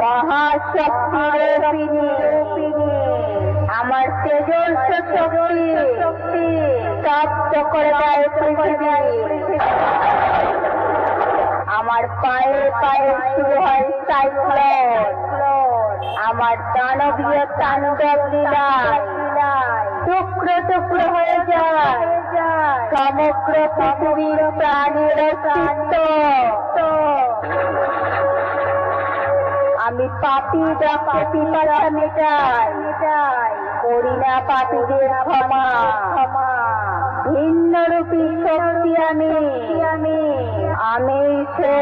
মহাশক্তির রূপিণী আমার তেজস্ব শক্তি। শক্তি করে দেয় পৃথিবী। আমার পায়ে পায়ে শুরু হয় সাইক্লোন। আমার দানবীয় তাণ্ডব লীলায় টুকরো টুকরো হয়ে যায়। সমগ্র পৃথিবীর প্রাণীর আমি পাপি রক্ত পিপাসা মেটাই করি না পাপীদের ক্ষমা। ভিন্ন রূপী শক্তি আমি। আমি আমি সে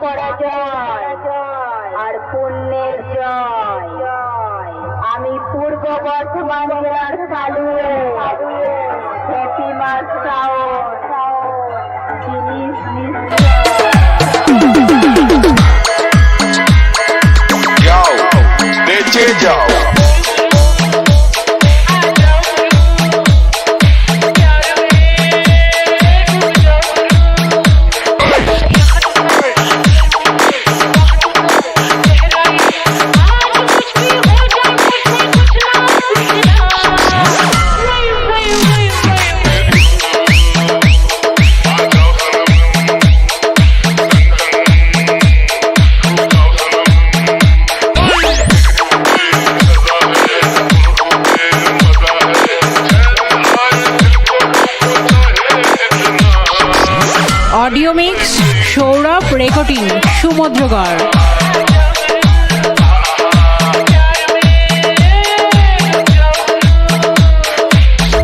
পরাজয় আর পুণ্যের জয়। আমি পূর্ব বর্ধমান জেলার কালু হ্যাপি মাস জিনিস जाओ audio mix, Sourav, recording Samudragarh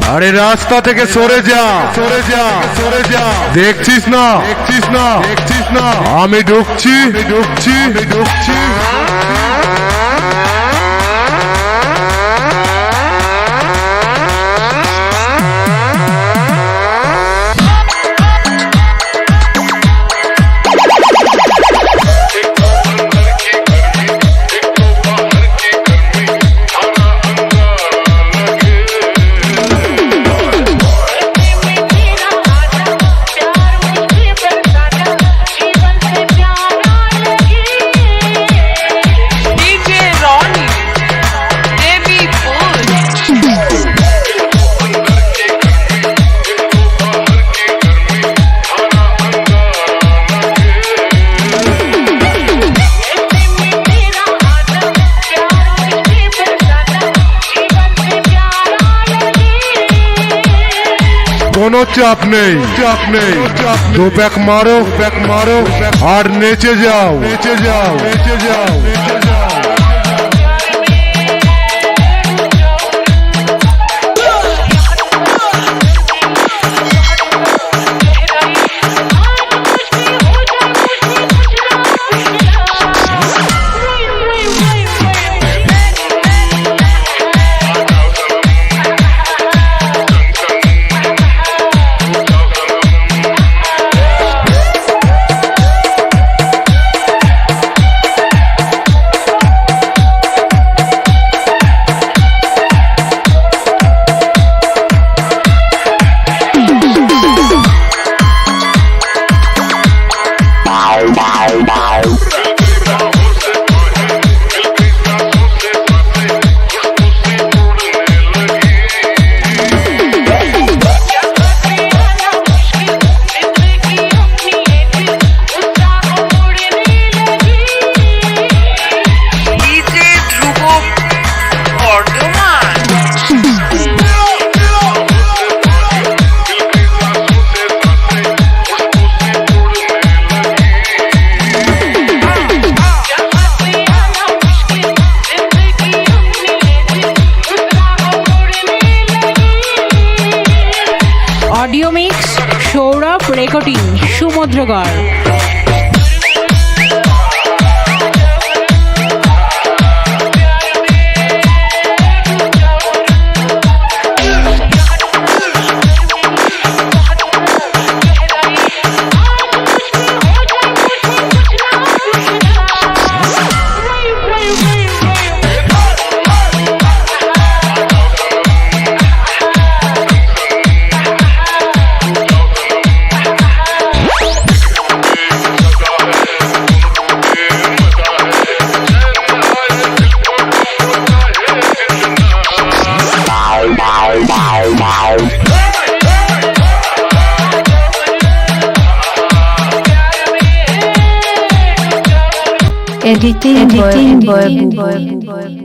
আরে রাস্তা থেকে সরে যা। সরে যা সরে যা। দেখছিস না? দেখছিস না? দেখছিস না? আমি ঢুকছি। ঢুকছি। ঢুকছি। চাপ নেই। চাপ নেই দু প্যাক মারো প্যাক মারো, আর নেচে যাও নেচে যাও। নেচে যাও নেচে যাও। Wow. Mix Sourav recording Samudragarh editing editing boy